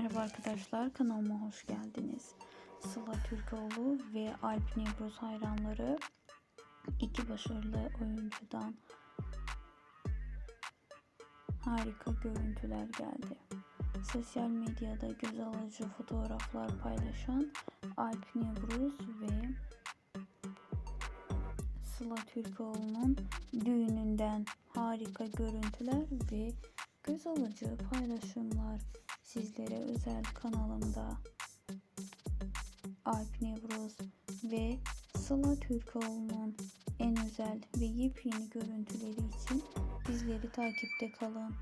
Merhaba arkadaşlar kanalıma hoş geldiniz. Sıla Türkoğlu ve Alp Nevruz hayranları iki başarılı oyuncudan harika görüntüler geldi. Sosyal medyada göz alıcı fotoğraflar paylaşan Alp Nevruz ve Sıla Türkoğlu'nun düğününden harika görüntüler ve göz alıcı paylaşımlar sizlere özel kanalımda Alp Nevruz ve Sıla Türkoğlu'nun en özel ve yepyeni görüntüleri için bizleri takipte kalın.